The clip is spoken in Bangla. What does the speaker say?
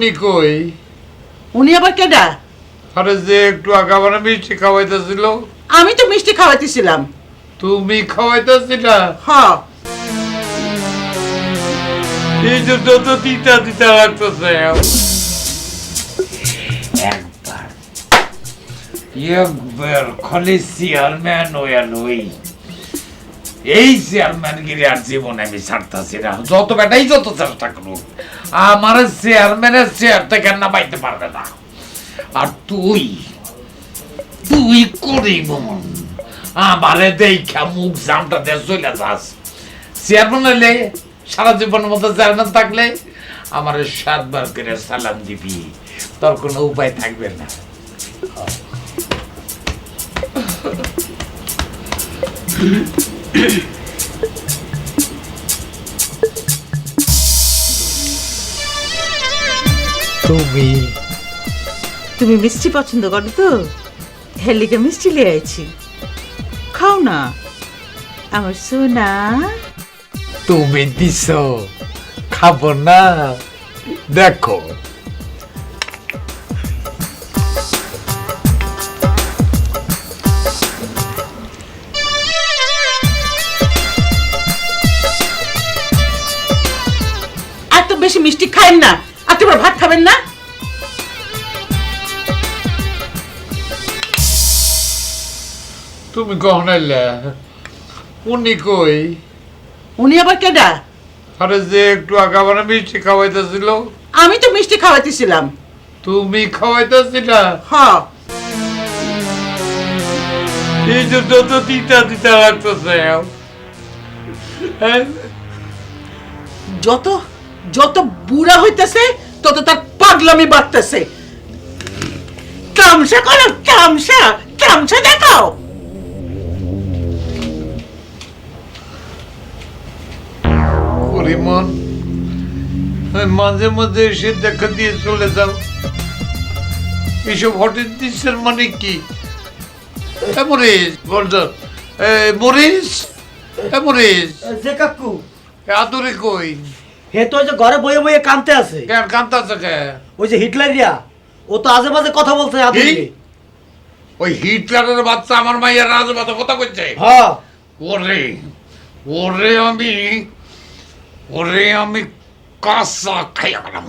উনি কই? উনি আবার কেডা? আরে যে একটু আগাবারে মিষ্টি খাওয়াইতেছিল। আমি তো মিষ্টি খাওয়াইতেছিলাম। তুমি খাওয়াইতেছিলা? হ। এই যে যত তিতা তিতা লাগতেছে। একবার একবার খালি চেয়ারম্যান হইয়া লই। এই চেয়ারম্যান গিরি আর জীবনে আমি ছাড়তাছি না। যত বেটাই যত চেষ্টা করুক আমার চেয়ারম্যানের চেয়ার থেকে না পাইতে পারবে না? আর তুই তুই করি মন। আমারে দেখা মুখ জামটা দিয়ে চলে যাস। চেয়ারম্যান হলে সারা জীবনের মতো চেয়ারম্যান থাকলে আমার সাতবার করে সালাম দিবি। তোর কোনো উপায় থাকবে না। তুমি। তুমি মিষ্টি পছন্দ করো তো? হেলিকে মিষ্টি লিয়ে আইছি। খাও না। আমার সোনা। তুমি দিছ। খাব না। দেখো। বেশি মিষ্টি খাইন না। আর তোমার ভাত খাবেন না? তুমি এলে? উনি কই? উনি আবার কেডা? আরে যে একটু আগাবারে মিষ্টি খাওয়াইতেছিল। আমি তো মিষ্টি খাওয়াইতেছিলাম। তুমি খাওয়াইতেছিলা? হ। এই যে যত তিতা তিতা লাগতেছে। হ্যাঁ? যত যত বুড়া হইতেছে তত তার পাগলামি বাড়তেছে। তামসা করো তামসা তামসা দেখাও। পরিমন মাঝে মাঝে এসে দেখা দিয়ে চলে যাও। এইসব হোটেল দৃশ্যের মানে কি? এ মরিস বলতো মরিস মরিস যে কাকু। এ আদুরে কই? হে তো যে ঘরে বয়ে বয়ে কানতে আছে। কেন কান্তাছে কে? ওই যে হিটলারিয়া ও তো আজে বাজে কথা বলছে আদি? ওই হিটলারের বাচ্চা আমার মাইয়ের রাজবাতা কথা কইছে? হ্যাঁ। ওরে ওরে আমি ওরে আমি কাঁচা খাইয়া গেলাম।